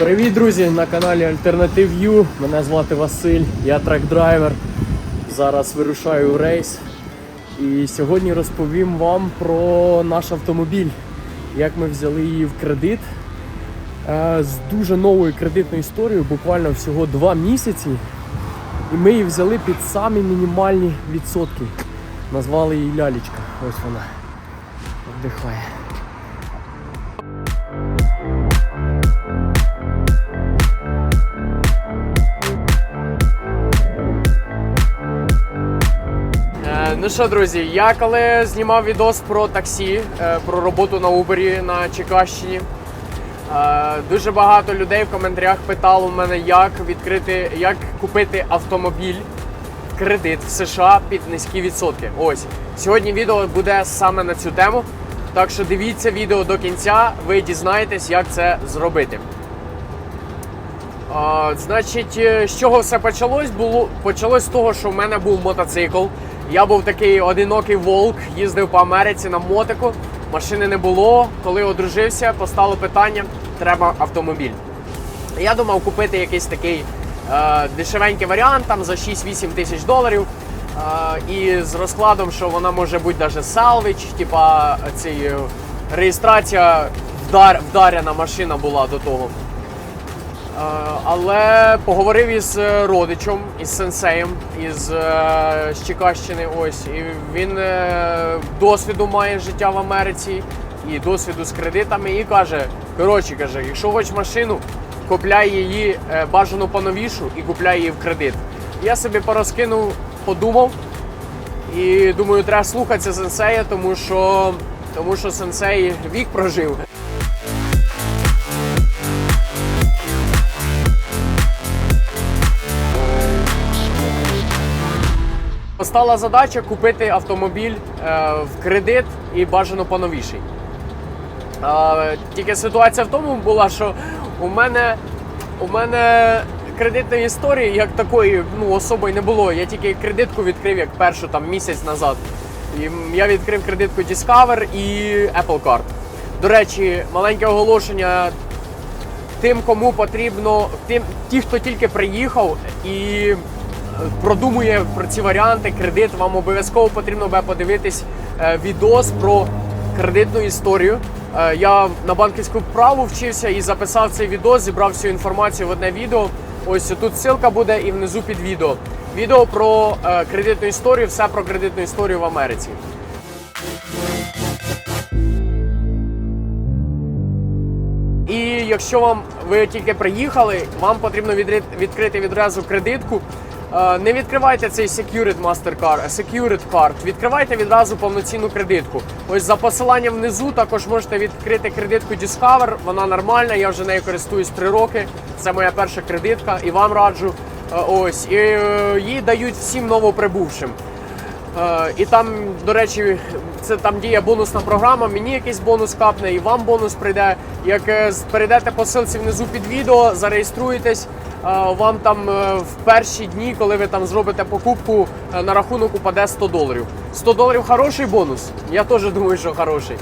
Привіт, друзі! На каналі Alternative U. Мене звати Василь, я трек-драйвер. Зараз вирушаю в рейс. І сьогодні розповім вам про наш автомобіль, як ми взяли її в кредит. Е, З дуже новою кредитною історією, буквально всього два місяці. І ми її взяли під самі мінімальні відсотки. Назвали її лялечка. Ось вона. Вдихає. Ну що, друзі, я коли знімав відос про таксі, е, про роботу на Uber на Чекащині, е, дуже багато людей в коментарях питало в мене, як відкрити, як купити автомобіль кредит в США під низькі відсотки. Ось сьогодні відео буде саме на цю тему. Так що дивіться відео до кінця, ви дізнаєтесь, як це зробити. Значить, е, з чого все почалось? Було почалось з того, що в мене був мотоцикл. Я був такий одинокий волк, їздив по Америці на мотику. Машини не було. Коли одружився, постало питання: треба автомобіль. Я думав купити якийсь такий е, дешевенький варіант там за 6-8 тисяч доларів. Е, і з розкладом, що вона може бути навіть салвіч, типа цей, реєстрація вдар, вдарена машина була до того. Е, Але поговорив із е, родичем, із сенсеєм, із е, з Чекащини. Ось і він досвіду має життя в Америці і досвіду з кредитами. І каже: коротше, каже, якщо хочеш машину, купляй її бажану поновішу і купляй її в кредит. Я собі порозкинув, подумав. І думаю, треба слухатися сенсея, тому що, тому що сенсей вік прожив. Постала задача купити автомобіль е, в кредит і бажано поновіший. Е, тільки ситуація в тому була, що у мене, у мене кредитної історії як такої ну, особої не було. Я тільки кредитку відкрив як першу там місяць назад. І я відкрив кредитку Discover і Apple Card. До речі, маленьке оголошення тим, кому потрібно, тим, ті, хто тільки приїхав і продумує про ці варіанти, кредит, вам обов'язково потрібно буде подивитись е, відос про кредитну історію. Е, Я на банківську праву вчився і записав цей відос, зібрав всю інформацію в одне відео. Ось тут ссылка буде і внизу під відео. Відео про е, кредитну історію, все про кредитну історію в Америці. І якщо вам ви тільки приїхали, вам потрібно відкрити відразу кредитку. Е, Не відкривайте цей Secured Mastercard, а Secured Card. Відкривайте відразу повноцінну кредитку. Ось за посиланням внизу також можете відкрити кредитку Discover. Вона нормальна, я вже нею користуюсь 3 роки. Це моя перша кредитка і вам раджу. Е, Ось і е, її дають всім новоприбувшим. Е, І там, до речі, це там діє бонусна програма. Мені якийсь бонус капне, і вам бонус прийде. Як е, перейдете по ссылці внизу під відео, зареєструєтесь. Вам там е, в перші дні, коли ви там зробите покупку, е, на рахунок упаде 100 доларів. 100 доларів хороший бонус. Я теж думаю, що хороший.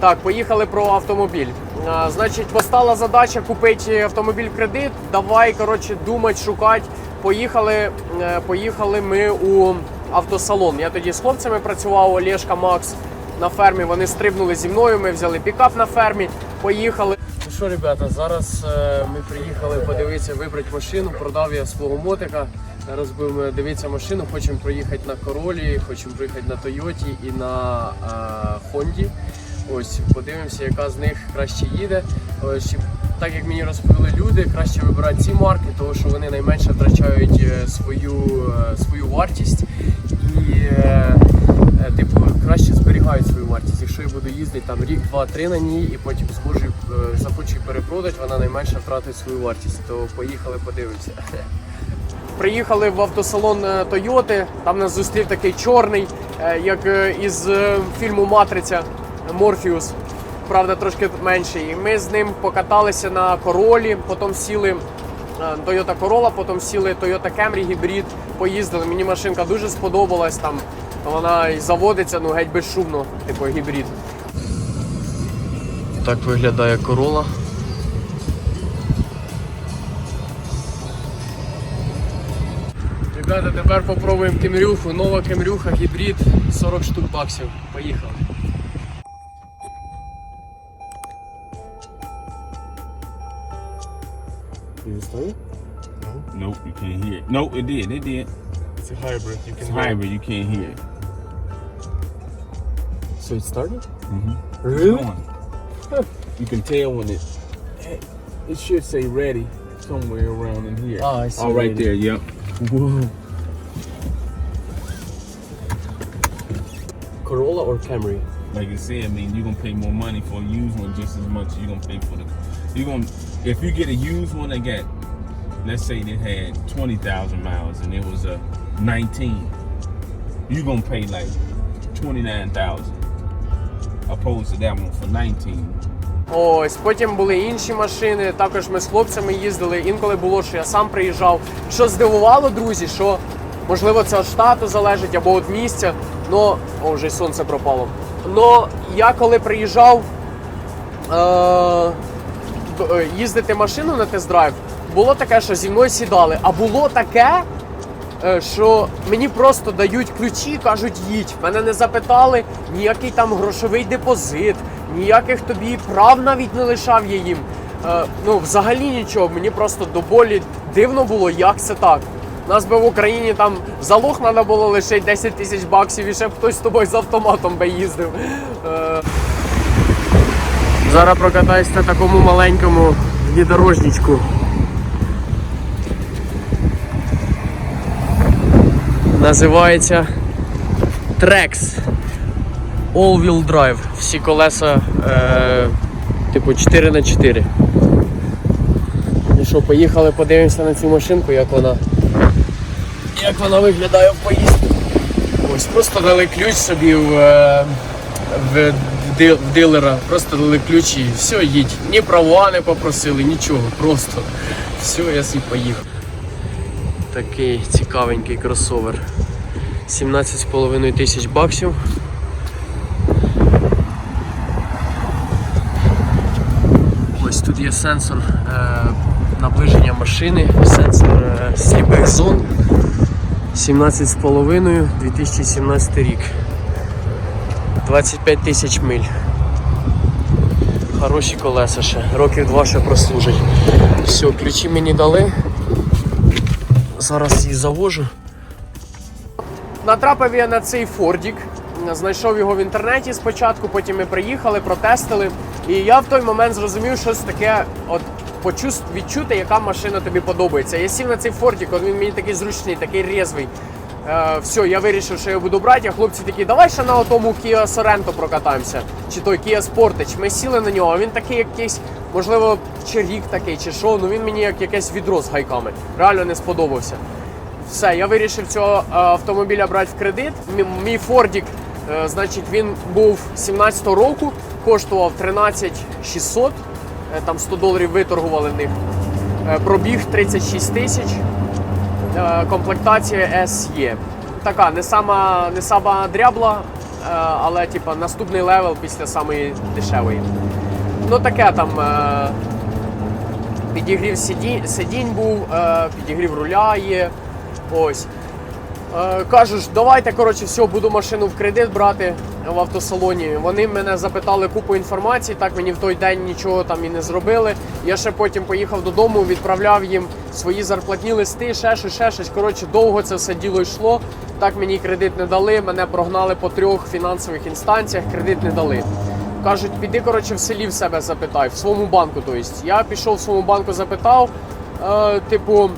Так, поїхали про автомобіль. А, значить, постала задача купити автомобіль в кредит. Давай, коротше, думати, шукати. Поїхали, е, поїхали ми у автосалон. Я тоді з хлопцями працював, Олешка Макс на фермі. Вони стрибнули зі мною. Ми взяли пікап на фермі, поїхали. Що, ребята, зараз е, ми приїхали подивитися, вибрати машину. Продав я свого мотика. Зараз будемо дивитися машину. Хочемо проїхати на Королі, хочемо проїхати на Тойоті і на е, Хонді. Ось подивимося, яка з них краще їде. Ось, так як мені розповіли люди, краще вибирати ці марки, тому що вони найменше втрачають е, свою, свою вартість і типу краще зберігають свою вартість. Якщо я буду їздити там рік, два-три на ній і потім зможу е, захочу її перепродати, вона найменше втратить свою вартість. То поїхали, подивимося. Приїхали в автосалон е, Тойоти. Там нас зустрів такий чорний, е, як із фільму Матриця Морфіус. Правда, трошки менший. І ми з ним покаталися на королі, потім сіли Toyota Corolla, потім сіли Toyota Camry гібрид, поїздили. Мені машинка дуже сподобалась. Там вона і заводиться ну геть безшумно, типу гібрид. Так виглядає корола. Ребята, тепер попробуємо кемрюху. Нова кемрюха, гібрид, 40 штук баксів. Поїхали. Did. Nope, you can't hear it. No, it did. It did. It's a hybrid. You can It's hear it. hybrid. You can't hear it. So it started? Mm-hmm. Really? You can tell when it. It should say ready somewhere around in here. Oh, I see. Oh, right ready. there. Yep. Whoa. Corolla or Camry? Like I said, I mean, you're gonna pay more money for a used one just as much as you're gonna pay for the. You're gonna if you get a used one that got, let's say it had twenty thousand miles and it was a 19, you're gonna pay like twenty nine thousand, opposed to that for 19. Ось потім були інші машини. Також ми з хлопцями їздили. Інколи було, що я сам приїжджав. Що здивувало, друзі, що можливо це від штату залежить або від місця. Но о, вже сонце пропало. Но я коли приїжджав е- е, їздити машину на тест-драйв, було таке, що зі мною сідали. А було таке, що мені просто дають ключі, кажуть, їдь. Мене не запитали ніякий там грошовий депозит, ніяких тобі прав навіть не лишав я їм. Е, Ну, взагалі нічого. Мені просто до болі дивно було, як це так. У нас би в Україні там залог треба було лише 10 тисяч баксів, і ще б хтось з тобою з автоматом би їздив. Е, Зараз прокатаюсь на такому маленькому внедорожничку. Називається Trex All-Wheel Drive. Всі колеса е, типу 4 на 4 Ну що, поїхали, подивимося на цю машинку, як вона, як вона виглядає в поїздці. Ось просто дали ключ собі в, е, в, в дилера, просто дали ключ і все, їдь. Ні права не попросили, нічого, просто все, я собі поїхав. Такий цікавенький кросовер. 17,5 тисяч баксів. Ось тут є сенсор е, наближення машини, сенсор е, сліпих зон. 17,5 2017 рік. 25 тисяч миль. Хороші колеса ще, років два ще прослужать. Все, ключі мені дали. Зараз їх завожу. Натрапив я на цей Фордік. Знайшов його в інтернеті спочатку, потім ми приїхали, протестили. І я в той момент зрозумів, що це таке, от відчути, яка машина тобі подобається. Я сів на цей Фордік, він мені такий зручний, такий резвий. Е, все, я вирішив, що я буду брати, а хлопці такі, давай ще на тому Kia Sorento прокатаємося. Чи той Kia Sportage. Ми сіли на нього, він такий якийсь, можливо, чи рік такий, чи що, ну він мені як якесь відро з гайками. Реально не сподобався. Все, я вирішив цього е, автомобіля брати в кредит. Мій, Фордік, е, значить, він був 17-го року, коштував 13 600, е, там 100 доларів виторгували них. Пробіг 36 тисяч, комплектація SE. Така, не сама, не сама дрябла, але типа, наступний левел після самої дешевої. Ну таке там. Підігрів сидінь, був, підігрів руля є. Ось. Е, кажуть, давайте, коротше, все, буду машину в кредит брати в автосалоні. Вони мене запитали купу інформації, так мені в той день нічого там і не зробили. Я ще потім поїхав додому, відправляв їм свої зарплатні листи, ще щось, ще щось. Коротше, довго це все діло йшло. Так мені кредит не дали, мене прогнали по трьох фінансових інстанціях, кредит не дали. Кажуть, піди, коротше, в селі в себе запитай, в своєму банку. Тобто. Я пішов в своєму банку, запитав, е, типу,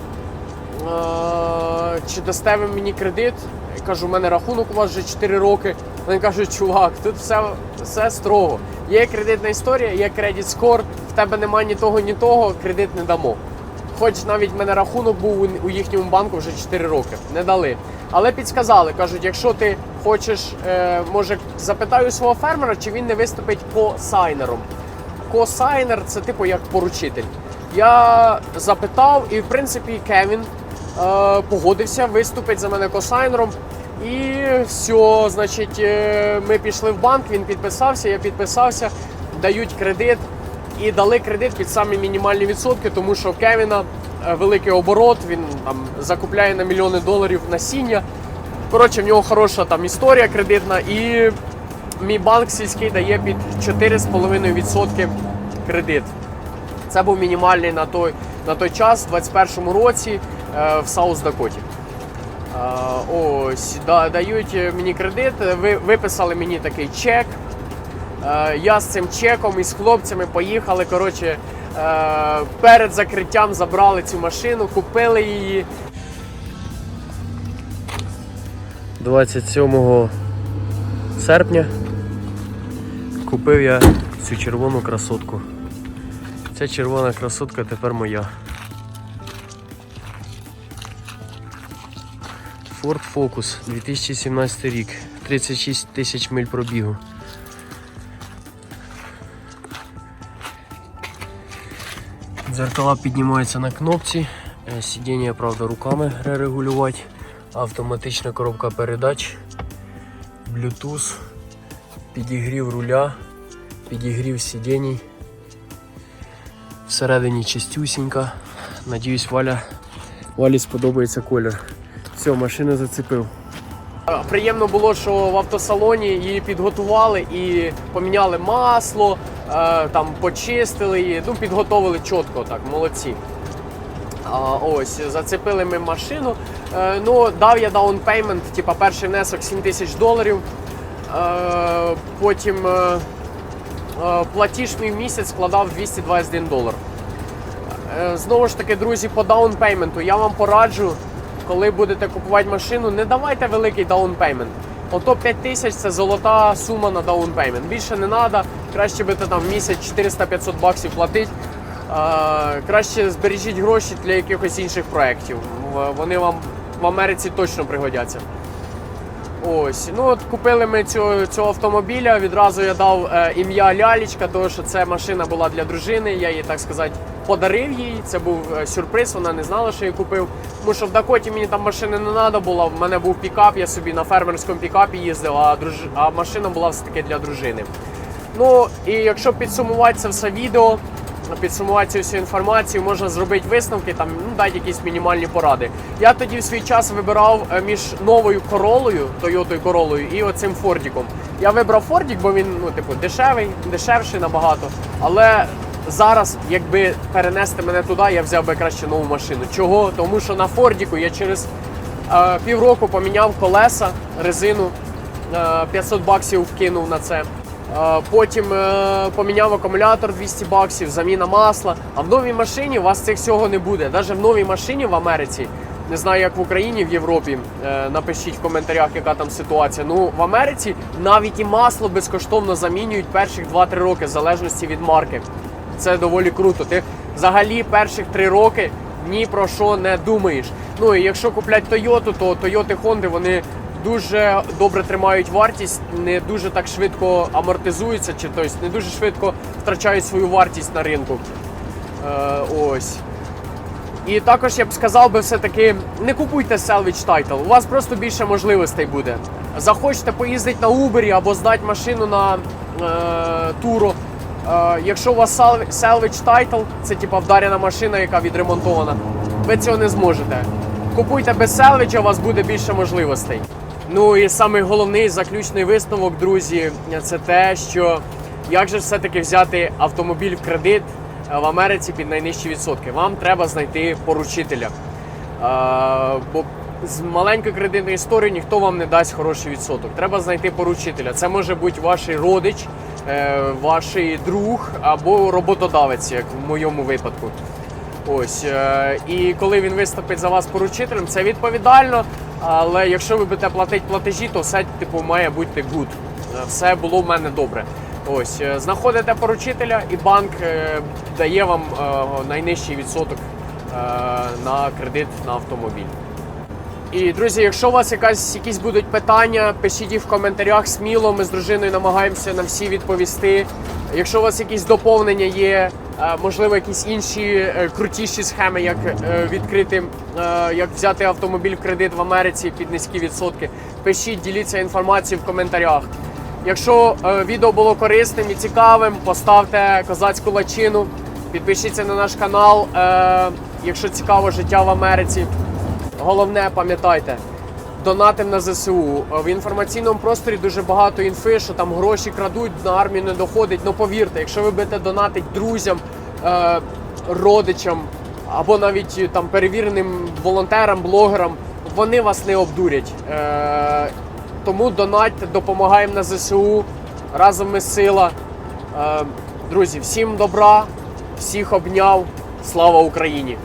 чи дасте ви мені кредит? Я кажу, у мене рахунок у вас вже 4 роки. Вони кажуть, чувак, тут все, все строго. Є кредитна історія, є кредит скор, в тебе немає ні того, ні того, кредит не дамо. Хоч навіть в мене рахунок був у- їхньому банку вже 4 роки. Не дали. Але підсказали, кажуть, якщо ти хочеш, е, може, запитаю свого фермера, чи він не виступить косайнером. Косайнер це типу як поручитель. Я запитав, і в принципі Кевін е, погодився виступити за мене косайнером. І все, значить, е, ми пішли в банк, він підписався, я підписався, дають кредит. і дали кредит під самі мінімальні відсотки, тому що у Кевіна е, великий оборот, він там закупляє на мільйони доларів насіння. Коротше, в нього хороша там історія кредитна, і мій банк сільський дає під 4,5% кредит. Це був мінімальний на той, на той час, в 21-му році е, в Саус Дакоті. Е, ось, да, дають мені кредит, ви, виписали мені такий чек. Е, я з цим чеком і з хлопцями поїхали. Коротше, е, перед закриттям забрали цю машину, купили її. 27 серпня купив я цю червону красотку. Ця червона красотка тепер моя. Ford Focus 2017 рік. 36 тисяч миль пробігу. Дзеркала піднімаються на кнопці. Е, Сидіння, правда, руками регулювати. Автоматична коробка передач. Bluetooth, підігрів руля, підігрів сидінь. Всередині чистюсінька. Надіюсь, Валя, Валі сподобається колір. Все, машину зацепив. Приємно було, що в автосалоні її підготували і поміняли масло, е, там почистили її, ну підготовили чітко, так, молодці. Ось, зацепили ми машину. Е, ну, дав я даунпеймент, типа перший внесок 7 тисяч доларів. Е, потім платіж мій місяць складав 221 долар. Знову ж таки, друзі, по даунпейменту я вам пораджу, коли будете купувати машину, не давайте великий даунпеймент. Ото 5 тисяч це золота сума на даунпеймент. Більше не треба. Краще би там в місяць 400-500 баксів платить. Е, Краще збережіть гроші для якихось інших проєктів. Вони вам в Америці точно пригодяться. Ось, ну от купили ми цього, цього автомобіля. Відразу я дав е, ім'я Лялічка, тому що це машина була для дружини. Я їй, так сказати, подарив їй. Це був е, сюрприз, вона не знала, що я купив. Тому що в Дакоті мені там машини не треба було. В мене був пікап, я собі на фермерському пікапі їздив, а, друж... а машина була все таки для дружини. Ну і якщо підсумувати це все відео, підсумувати всю інформацію, можна зробити висновки, там ну дати якісь мінімальні поради. Я тоді в свій час вибирав е, між новою королою, Toyota Королою і оцим Фордіком. Я вибрав Фордік, бо він ну, типу, дешевий, дешевший набагато. Але зараз, якби перенести мене туди, я взяв би краще нову машину. Чого? Тому що на Фордіку я через е, півроку поміняв колеса, резину. Е, 500 баксів вкинув на це. Потім е, поміняв акумулятор 200 баксів, заміна масла. А в новій машині у вас цих всього не буде. Навіть в новій машині в Америці, не знаю, як в Україні, в Європі. е, Напишіть в коментарях, яка там ситуація. Ну в Америці навіть і масло безкоштовно замінюють перших 2-3 роки, в залежності від марки. Це доволі круто. Ти взагалі перших 3 роки ні про що не думаєш. Ну і якщо куплять Toyota, то Toyota Honda вони дуже добре тримають вартість, не дуже так швидко амортизуються, чи тобто не дуже швидко втрачають свою вартість на ринку. Е, ось. І також я б сказав би все-таки не купуйте salvage title, у вас просто більше можливостей буде. Захочете поїздити на Uber або здати машину на е, туру. Е, якщо у вас salv- salvage title, це типа вдарена машина, яка відремонтована, ви цього не зможете. Купуйте без salvage, у вас буде більше можливостей. Ну і самий головний заключний висновок, друзі, це те, що як же все-таки взяти автомобіль в кредит е, в Америці під найнижчі відсотки. Вам треба знайти поручителя. Е, бо з маленькою кредитною історією ніхто вам не дасть хороший відсоток. Треба знайти поручителя. Це може бути ваш родич, е, ваш друг або роботодавець, як в моєму випадку. Ось е, і коли він виступить за вас поручителем, це відповідально. Але якщо ви будете платити платежі, то все типу має бути good. Е, Все було в мене добре. Ось е, знаходите поручителя, і банк дає вам найнижчий відсоток на кредит на автомобіль. І друзі, якщо у вас якась якісь будуть питання, пишіть їх в коментарях сміло. Ми з дружиною намагаємося на всі відповісти. Якщо у вас якісь доповнення є, е, можливо, якісь інші е, крутіші схеми, як е, відкрити, як взяти автомобіль в кредит в Америці під низькі відсотки, пишіть, діліться інформацією в коментарях. Якщо відео було корисним і цікавим, поставте козацьку лачину, підпишіться на наш канал, якщо цікаво життя в Америці. Головне, пам'ятайте, донатим на ЗСУ. В інформаційному просторі дуже багато інфи, що там гроші крадуть, на армію не доходить. Ну повірте, якщо ви будете донатити друзям, е, родичам або навіть е, там перевіреним волонтерам, блогерам, вони вас не обдурять. Е, тому донатьте, допомагаємо на ЗСУ. Разом ми сила. Е, друзі, всім добра, всіх обняв. Слава Україні!